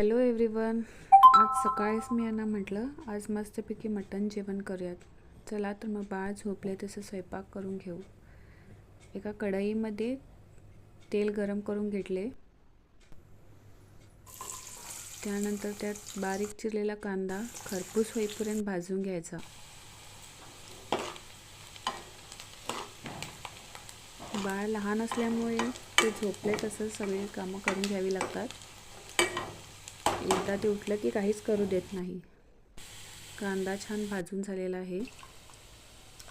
Hello everyone आज सकाळीच मी यांना म्हटलं आज मस्तपैकी मटण जेवण करूयात. चला तर मग बाळ झोपले तसं स्वयंपाक करून घेऊ. एका कढईमध्ये तेल गरम करून घेतले. त्यानंतर त्यात बारीक चिरलेला कांदा खरपूस होईपर्यंत भाजून घ्यायचा. बाळ लहान असल्यामुळे ते झोपले तसं सगळी कामं करून घ्यावी लागतात. एकदा ते उठलं की काहीच करू देत नाही. कांदा छान भाजून झालेला आहे.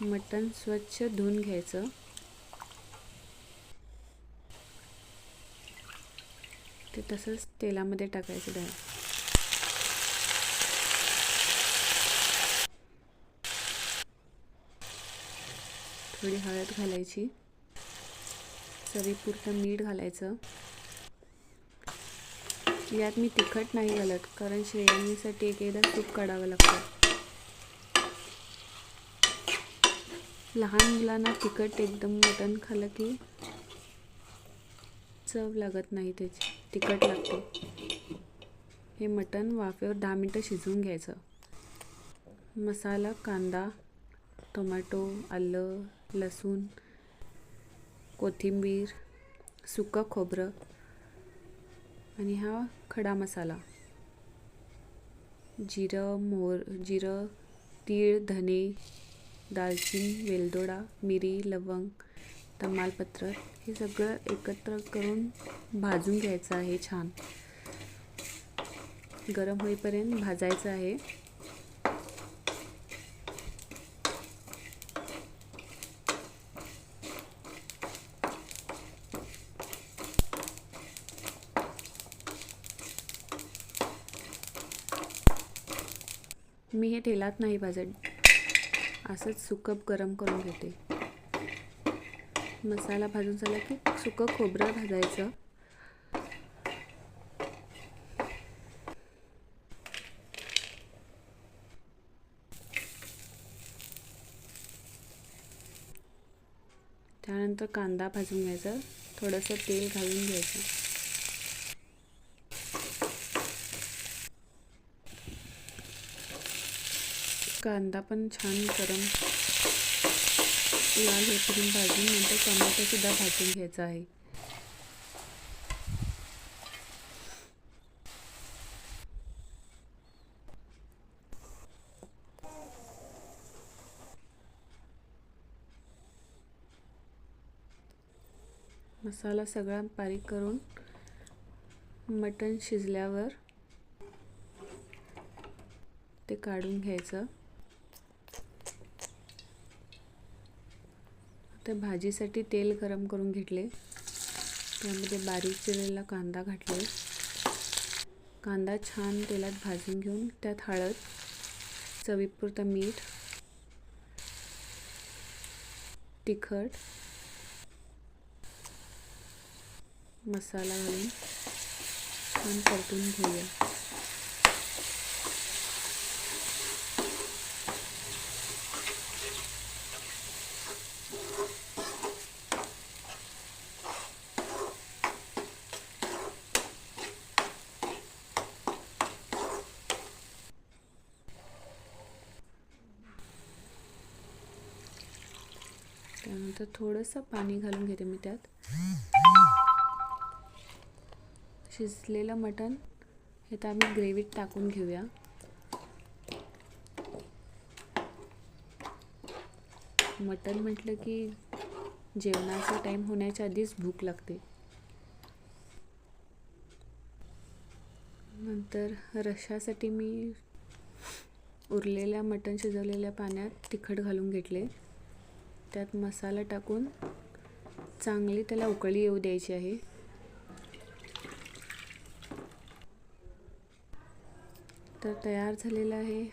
मटण स्वच्छ धुवून घ्यायचं. ते तसंच तेलामध्ये टाकायचं डाळ. थोडी हळद घालायची. चवीपुरतं मीठ घालायचं. यात मी तिखट नाही घालत कारण शेळ्यांसाठी एक एकदा तूप काढावं लागतं. लहान मुलांना तिखट एकदम मटण खाल्लं की चव लागत नाही त्याची तिखट लागते. हे मटण वाफेवर दहा मिनटं शिजवून घ्यायचं. मसाला कांदा टोमॅटो आलं लसूण कोथिंबीर सुकं खोबरं आणि हा खडा मसाला. जिरं मोर जिरं तीळ धने दालचिनी वेलदोडा मिरी लवंग तमालपत्र हे सगळं एकत्र करून भाजून घ्यायचं आहे छान. गरम होईपर्यंत भाजायचं आहे. मी हे तेलात नाही भाजत असंच सुकं गरम करून घेते. मसाला भाजून झाला की सुकं खोबरं भाजायचं. त्यानंतर कांदा भाजून घ्यायचा. थोडंसं तेल घालून घ्यायचं. कांदा पण छान गरम लाल होईपर्यंत भाजून नंतर टोमॅटोसुद्धा भाजून घ्यायचा आहे. मसाला सगळा बारीक करून मटण शिजल्यावर ते काढून घ्यायचं. तर भाजीसाठी तेल गरम करून घेतले. त्यामध्ये बारीक चिरलेला कांदा घातले. कांदा छान तेलात भाजून घेऊन त्यात हळद चवीपुरतं मीठ तिखट मसाला घालून छान परतून घेऊया. त्यानंतर थोडंसं पाणी घालून घेते मी त्यात. शिजलेलं मटण हे तर आम्ही ग्रेव्हीत टाकून घेऊया. मटण म्हटलं की जेवणाचा टाईम होण्याच्या आधीच भूक लागते. नंतर रशासाठी मी उरलेल्या मटण शिजवलेल्या पाण्यात तिखट घालून घेतले. त्यात मसाला टाकून चांगली त्याला उकळी येऊ द्यायची आहे. तर तयार झालेलं आहे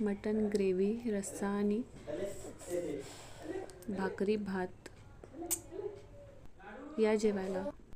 मटन ग्रेव्ही रस्सा आणि भाकरी भात. या जेवायला.